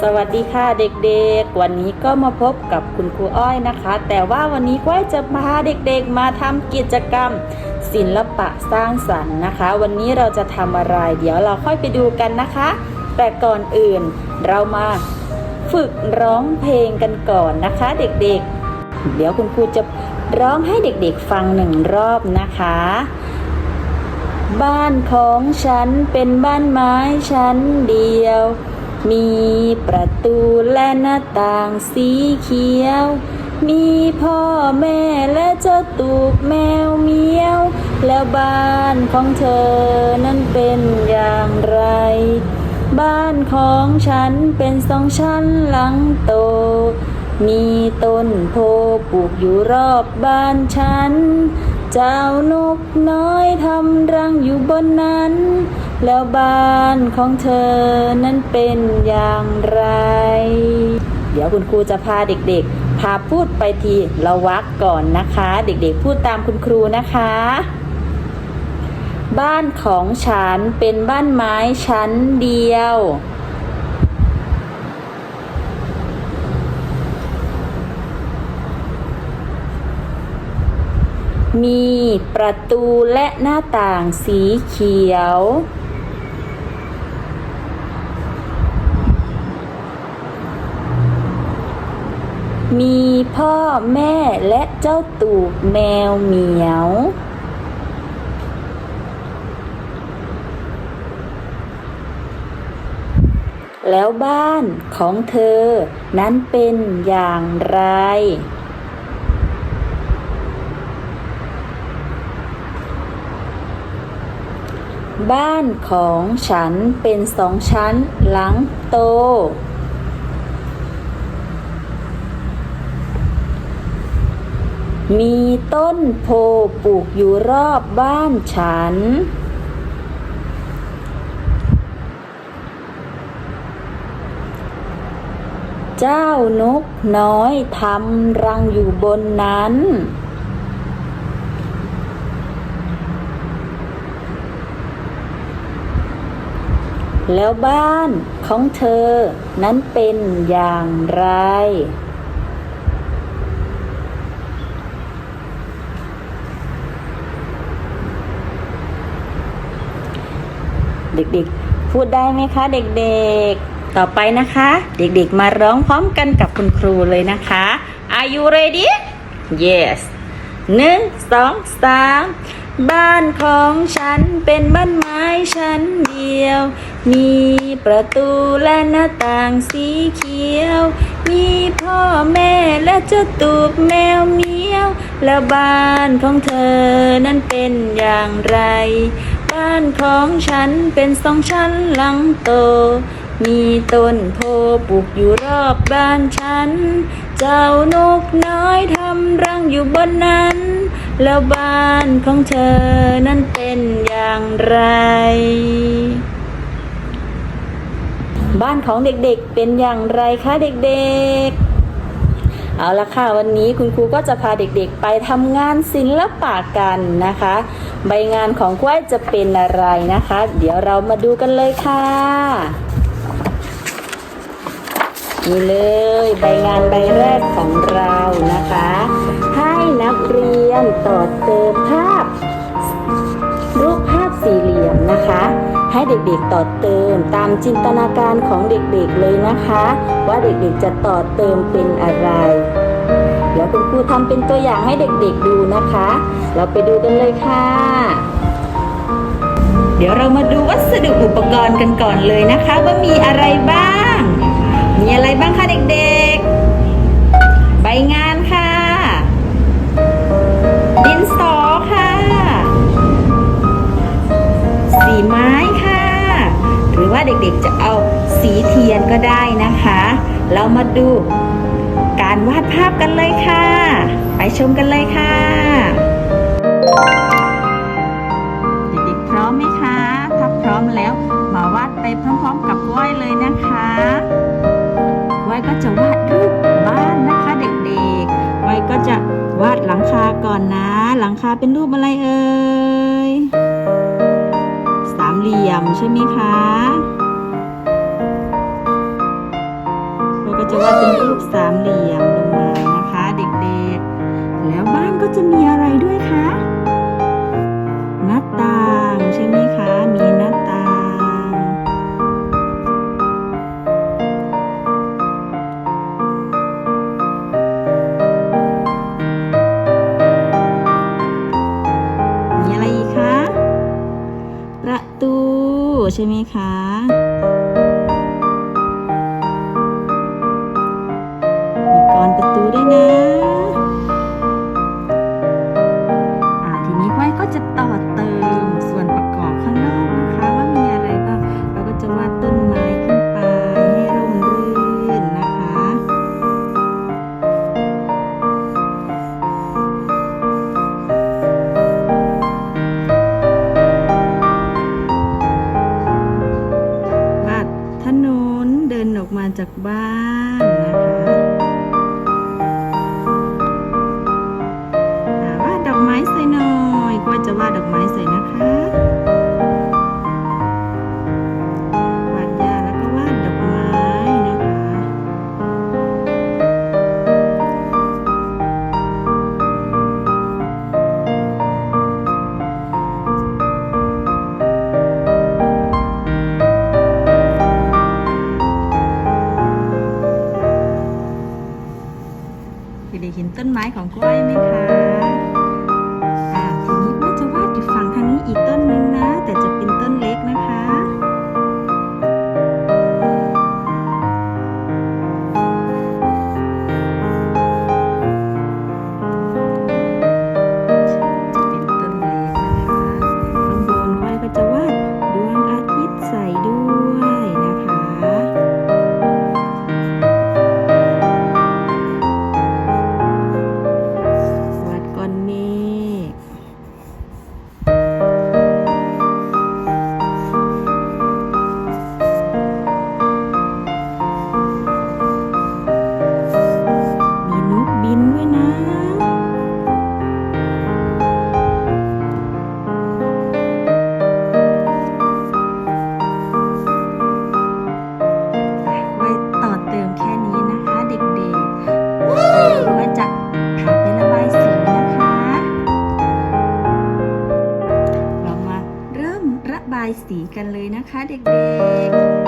สวัสดีค่ะเด็กๆ วันนี้ก็มาพบกับคุณครูอ้อยนะคะ แต่ว่าวันนี้ก้อยจะพาเด็กๆ มาทำกิจกรรม ศิลปะสร้างสรรค์นะคะ วันนี้เราจะทำอะไร เดี๋ยวเราค่อยไปดูกันนะคะ แต่ก่อนอื่นเรามาฝึกร้องเพลงกันก่อนนะคะ เด็กๆ เดี๋ยวคุณครูจะร้องให้เด็กๆฟังหนึ่งรอบนะคะ บ้านของฉันเป็นบ้านไม้ชั้นเดียว มีประตูและหน้าต่างสีเขียว มีพ่อแม่และเจ้าตูบแมวเมียว แล้วบ้านของเธอนั้นเป็นอย่างไร บ้านของฉันเป็นสองชั้นหลังโต มีต้นโพปลูกอยู่รอบบ้านฉัน เจ้านกน้อยทำรังอยู่บนนั้น แล้วบ้านของเธอนั้นเป็นอย่างไร เดี๋ยวคุณครูจะพาเด็กๆ พาพูดไปทีละวักก่อนนะคะ เด็กๆพูดตามคุณครูนะคะ บ้านของฉันเป็นบ้านไม้ชั้นเดียว มีประตูและหน้าต่างสีเขียว มีพ่อแม่และเจ้าตูบแมวเหมียว แล้วบ้านของเธอนั้นเป็นอย่างไร บ้านของฉันเป็นสองชั้นหลังโต มีต้นโพปลูกอยู่รอบบ้านฉัน เจ้านกน้อยทำรังอยู่บนนั้น แล้วบ้านของเธอนั้นเป็นอย่างไร เด็กๆ พูดได้ไหมคะ เด็กๆ ต่อไปนะคะ เด็กๆ มาร้องพร้อมกันกับคุณครูเลยนะคะ Are you ready Yes หนึ่งสองสาม บ้านของฉันเป็นบ้านไม้ชั้นเดียว มีประตูและหน้าต่างสีเขียว มีพ่อแม่และเจ้าตูบแมวเมียว แล้วบ้านของเธอนั้นเป็นอย่างไร บ้านของฉันเป็นสองชั้นหลังโต มีต้นโพปลูกอยู่รอบบ้านฉัน เจ้านกน้อยทำรังอยู่บนนั้น แล้วบ้านของเธอนั้นเป็นอย่างไร บ้านของเด็กๆเป็นอย่างไรคะเด็กๆเอาละค่ะวันนี้คุณครูก็จะพาเด็กๆ ไปทำงานศิลปะกันนะคะ ใบงานของกล้วยจะเป็นอะไรนะคะ เดี๋ยวเรามาดูกันเลยค่ะ นี่เลยใบงานใบแรกของเรานะคะ ให้นักเรียน ต่อเติมภาพ รูปภาพสี่เหลี่ยมนะคะ ให้เด็กๆต่อเติมตามจินตนาการของเด็กๆเลยนะคะ ว่าเด็กๆจะต่อเติมเป็นอะไรเดี๋ยวคุณครูทำเป็นตัวอย่างให้เด็กๆดูนะคะ เราไปดูกันเลยค่ะ เดี๋ยวเรามาดูวัสดุอุปกรณ์กันก่อนเลยนะคะ ว่ามีอะไรบ้าง มีอะไรบ้างคะ เด็กๆจะเอาสีเทียนก็ได้นะคะ เรามาดูการวาดภาพกันเลยค่ะ ไปชมกันเลยค่ะ เด็กๆพร้อมไหมคะ ถ้าพร้อมแล้วมาวาดไปพร้อมๆกับก้อยเลยนะคะก้อยก็จะวาดรูปบ้านนะคะเด็กๆก้อยก็จะวาดหลังคาก่อนนะ หลังคาเป็นรูปอะไรเอ่ย สามเหลี่ยมใช่ไหมคะ ก็จะวาดเป็นรูปสามเหลี่ยมลงมานะคะเด็กๆ แล้วบ้านก็จะมีอะไรด้วยคะหน้าต่าง One, two, na. เห็นต้นไม้ของกล้วยไหมคะ กันเลยนะคะเด็กๆ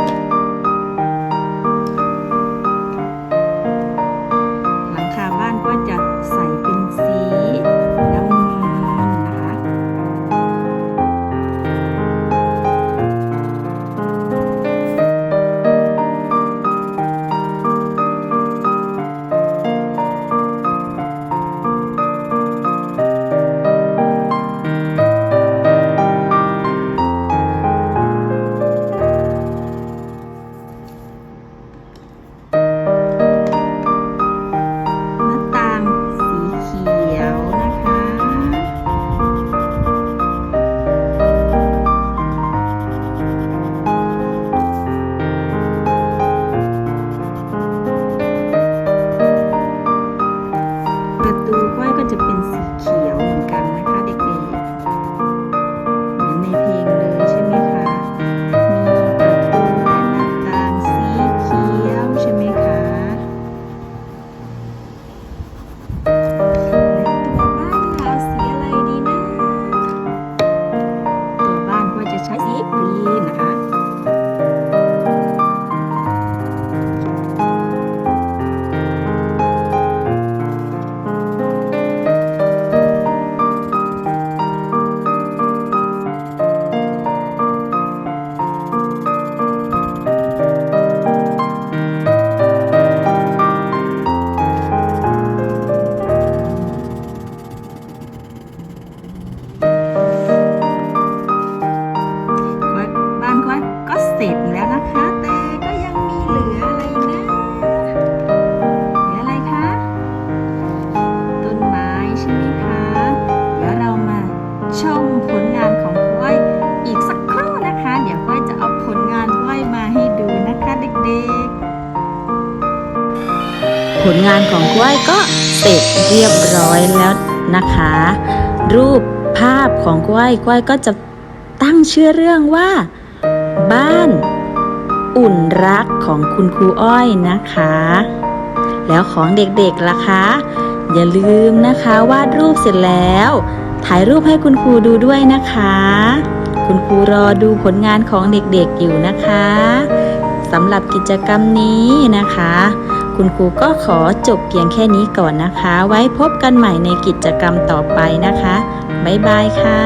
ลงานของกล้วยก็เสร็จเรียบร้อยแล้วนะคะ รูปภาพของกล้วยกล้วยก็จะตั้งชื่อเรื่องว่า บ้าน อุ่นรักของคุณครูอ้อยนะคะ แล้วของเด็กๆล่ะคะ อย่าลืมนะคะวาดรูปเสร็จแล้ว ถ่ายรูปให้คุณครูดูด้วยนะคะ คุณครูรอดูผลงานของเด็กๆอยู่นะคะสำหรับกิจกรรมนี้นะคะ คุณครูก็ขอจบเพียงแค่นี้ก่อนนะคะ ไว้พบกันใหม่ในกิจกรรมต่อไปนะคะ บ๊ายบายค่ะ